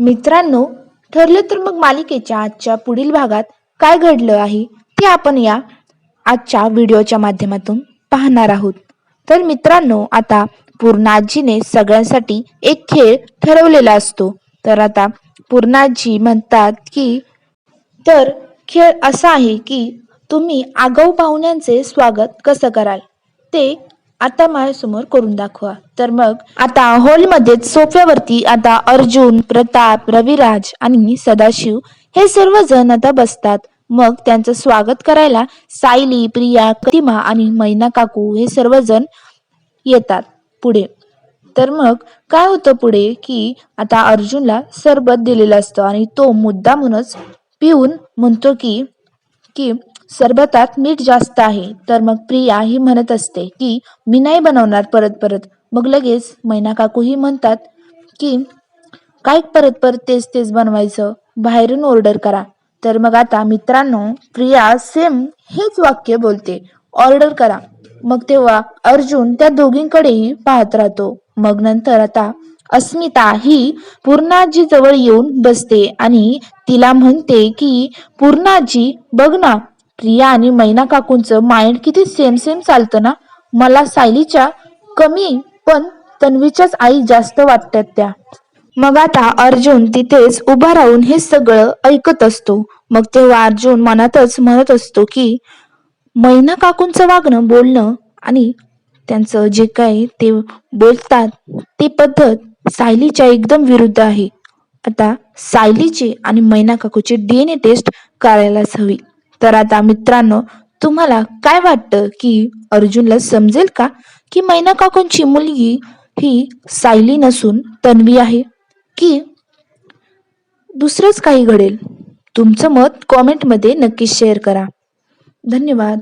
मित्रांनो ठरलं तर मग मालिकेच्या आजच्या पुढील भागात काय घडलं आहे ते आपण या आजच्या व्हिडिओच्या माध्यमातून पाहणार आहोत. तर मित्रांनो आता पूर्णाजीने सगळ्यांसाठी एक खेळ ठरवलेला असतो. तर आता पूर्णाजी म्हणतात की तर खेळ असा आहे की तुम्ही आगाऊ पाहुण्यांचे स्वागत कसं कराल? ते आता माझ्यासमोर करून दाखवा. तर मग आता हॉलमध्येच सोफ्यावरती आता अर्जुन प्रताप रविराज आणि सदाशिव हे सर्वजण आता बसतात. मग त्यांचं स्वागत करायला सायली प्रिया प्रतिमा आणि मैना काकू हे सर्वजण येतात पुढे. तर मग काय होतं पुढे की आता अर्जुनला सरबत दिलेलं असतं आणि तो मुद्दामूनच पिऊन म्हणतो की की सरबतात मीठ जास्त आहे तर मग प्रिया ही म्हणत असते की मी नाही बनवणार परत परत. मग लगेच मैना काकूही म्हणतात की काय परत परत तेच तेच बनवायचं? बाहेरून ऑर्डर करा. तर मग आता मित्रांनो प्रिया सेम हेच वाक्य बोलते ऑर्डर करा. मग तेव्हा अर्जुन त्या दोघींकडेही पाहत राहतो. मग नंतर आता अस्मिता ही पूर्णाजी जवळ येऊन बसते आणि तिला म्हणते की पूर्णाजी बघ ना प्रिया आणि मैना काकूंचं माइंड किती सेम सेम चालतं ना? मला सायलीच्या कमी पण तन्वीच्याच आई जास्त वाटतात त्या. मग आता अर्जुन तिथेच उभा राहून हे सगळं ऐकत असतो. मग तेव्हा अर्जुन मनातच म्हणत असतो की मैना काकूंचं वागणं बोलणं आणि त्यांचं जे काही ते बोलतात ती पद्धत सायलीच्या एकदम विरुद्ध आहे. आता सायलीची आणि मैना काकूची डीएनए टेस्ट करायलाच हवी. तर आता मित्रांनो तुम्हाला काय वाटतं की अर्जुनला समजेल का की मैना काकूंची मुलगी ही सायली नसून तन्वी आहे? की दुसरंच काही घडेल? तुमचं मत कॉमेंटमध्ये नक्कीच शेअर करा. धन्यवाद.